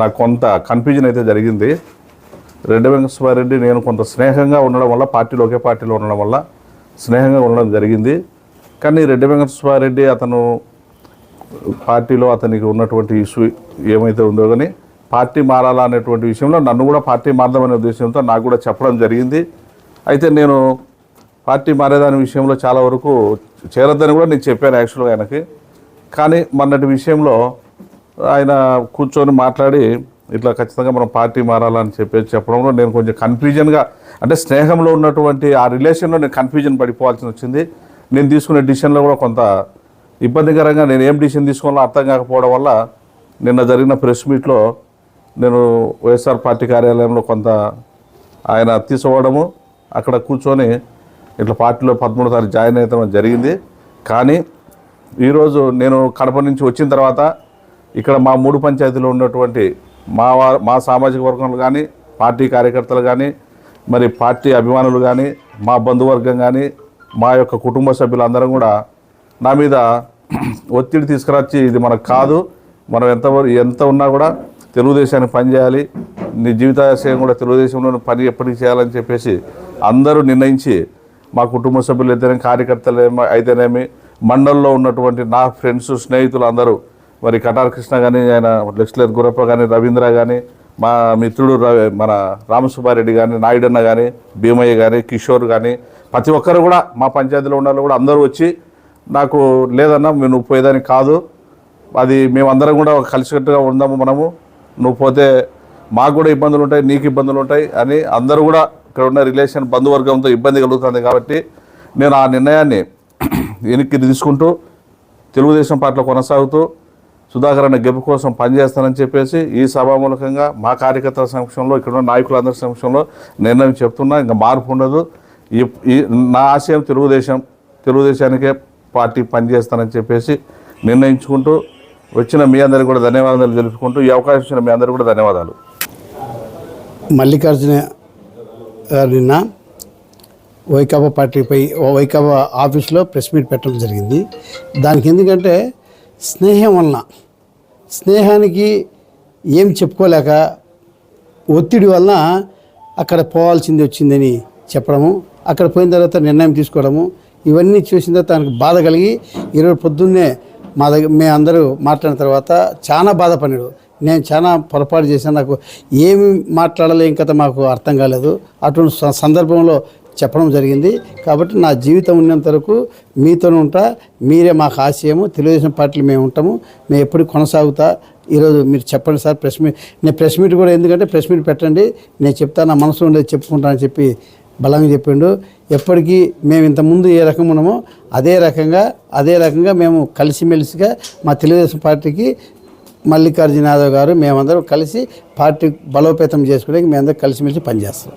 నాకు కొంత కన్ఫ్యూజన్ అయితే జరిగింది. రెడ్డి వెంకటేశ్వరరెడ్డి నేను కొంత స్నేహంగా ఉండడం వల్ల పార్టీలో ఒకే పార్టీలో ఉండడం వల్ల స్నేహంగా ఉండడం జరిగింది. కానీ రెడ్డి వెంకటేశ్వరరెడ్డి అతను పార్టీలో అతనికి ఉన్నటువంటి ఇష్యూ ఏమైతే ఉందో కానీ పార్టీ మారాలా అనేటువంటి విషయంలో నన్ను కూడా పార్టీ మారదామనే ఉద్దేశంతో నాకు కూడా చెప్పడం జరిగింది. అయితే నేను పార్టీ మారేదాని విషయంలో చాలా వరకు చేరద్దని కూడా నేను చెప్పాను యాక్చువల్గా ఆయనకి. కానీ మొన్నటి విషయంలో ఆయన కూర్చొని మాట్లాడి ఇట్లా ఖచ్చితంగా మనం పార్టీ మారాలని చెప్పేసి చెప్పడంలో నేను కొంచెం కన్ఫ్యూజన్గా అంటే స్నేహంలో ఉన్నటువంటి ఆ రిలేషన్లో నేను కన్ఫ్యూజన్ పడిపోవాల్సి వచ్చింది. నేను తీసుకునే డిసిషన్లో కూడా కొంత ఇబ్బందికరంగా నేను ఏం డిసిషన్ తీసుకోవాలో అర్థం కాకపోవడం వల్ల నిన్న జరిగిన ప్రెస్ మీట్లో నేను వైఎస్ఆర్ పార్టీ కార్యాలయంలో కొంత ఆయన తీసుకోవడము అక్కడ కూర్చొని ఇట్లా పార్టీలో పదమూడు తారీఖు జాయిన్ అవుతాం జరిగింది. కానీ ఈరోజు నేను కడప నుంచి వచ్చిన తర్వాత ఇక్కడ మా మూడు పంచాయతీలో ఉన్నటువంటి మా మా సామాజిక వర్గంలో కానీ పార్టీ కార్యకర్తలు కానీ మరి పార్టీ అభిమానులు కానీ మా బంధువర్గం కానీ మా యొక్క కుటుంబ సభ్యులందరం కూడా నా మీద ఒత్తిడి తీసుకురాచి ఇది మనకు కాదు. మనం ఎంత ఎంత ఉన్నా కూడా తెలుగుదేశానికి పనిచేయాలి నీ జీవితాశయం కూడా తెలుగుదేశంలో పని ఎప్పటికీ చేయాలని చెప్పేసి అందరూ నిర్ణయించి మా కుటుంబ సభ్యులు అయితేనేమి కార్యకర్తలు ఏమో- అయితేనేమి మండలంలో ఉన్నటువంటి నా ఫ్రెండ్స్ స్నేహితులు అందరూ మరి కటార్ కృష్ణ కానీ ఆయన లెక్స్లర్ గురప్ప కానీ రవీంద్ర కానీ మా మిత్రుడు రవి మన రామసుబ్బారెడ్డి కానీ నాయుడన్న కానీ భీమయ్య కానీ కిషోర్ కానీ ప్రతి ఒక్కరు కూడా మా పంచాయతీలో ఉన్న వాళ్ళు కూడా అందరూ వచ్చి నాకు లేదన్నా మేము నువ్వు పోయేదానికి కాదు. అది మేమందరం కూడా కలిసికట్టుగా ఉందాము మనము. నువ్వు పోతే మాకు కూడా ఇబ్బందులు ఉంటాయి నీకు ఇబ్బందులు ఉంటాయి అని అందరూ కూడా ఇక్కడ ఉన్న రిలేషన్ బంధువర్గంతో ఇబ్బంది కలుగుతుంది కాబట్టి నేను ఆ నిర్ణయాన్ని వెనక్కి తీసుకుంటూ తెలుగుదేశం పార్టీలో కొనసాగుతూ సుధాకర్ అన్న గెలుపు కోసం పనిచేస్తానని చెప్పేసి ఈ సభామూలకంగా మా కార్యకర్తల సమక్షంలో ఇక్కడ ఉన్న నాయకులందరి సమక్షంలో నిర్ణయం చెప్తున్నా ఇంకా మార్పు ఉండదు. ఈ ఈ నా ఆశయం తెలుగుదేశం తెలుగుదేశానికే పార్టీ పనిచేస్తానని చెప్పేసి నిర్ణయించుకుంటూ వచ్చిన మీ అందరికీ కూడా ధన్యవాదాలు తెలుపుకుంటూ ఈ అవకాశం ఇచ్చిన మీ అందరికీ కూడా ధన్యవాదాలు. మల్లికార్జున గారు నిన్న వైకాపా పార్టీపై వైకాపా ఆఫీస్లో ప్రెస్ మీట్ పెట్టడం జరిగింది. దానికి ఎందుకంటే స్నేహం వలన. స్నేహానికి ఏం చెప్పుకోలేక ఒత్తిడి వలన అక్కడ పోవాల్సింది వచ్చిందని చెప్పడము అక్కడ పోయిన తర్వాత నిర్ణయం తీసుకోవడము ఇవన్నీ చూసిన తర్వాత తనకు బాధ కలిగి ఈరోజు పొద్దున్నే మా దగ్గర మేము అందరూ మాట్లాడిన తర్వాత చాలా బాధపడినాడు నేను చాలా పొరపాటు చేశాను నాకు ఏమి మాట్లాడలేం కథ మాకు అర్థం కాలేదు. అటువంటి సందర్భంలో చెప్పడం జరిగింది. కాబట్టి నా జీవితం ఉన్నంత వరకు మీతోనే ఉంటా మీరే మాకు ఆశయము తెలుగుదేశం పార్టీలు మేము ఉంటాము మేము ఎప్పుడు కొనసాగుతా. ఈరోజు మీరు చెప్పండి సార్ ప్రెస్ మీట్ నేను ప్రెస్ మీట్ కూడా ఎందుకంటే ప్రెస్ మీట్ పెట్టండి నేను చెప్తా నా మనసులో ఉండేది చెప్పుకుంటానని చెప్పి బలంగా చెప్పిండు. ఎప్పటికీ మేము ఇంతకుముందు ఏ రకం ఉన్నామో అదే రకంగా అదే రకంగా మేము కలిసిమెలిసిగా మా తెలుగుదేశం పార్టీకి మల్లికార్జున యాదవ్ గారు మేమందరం కలిసి పార్టీ బలోపేతం చేసుకోవడానికి మేమందరం కలిసిమెలిసి పనిచేస్తాం.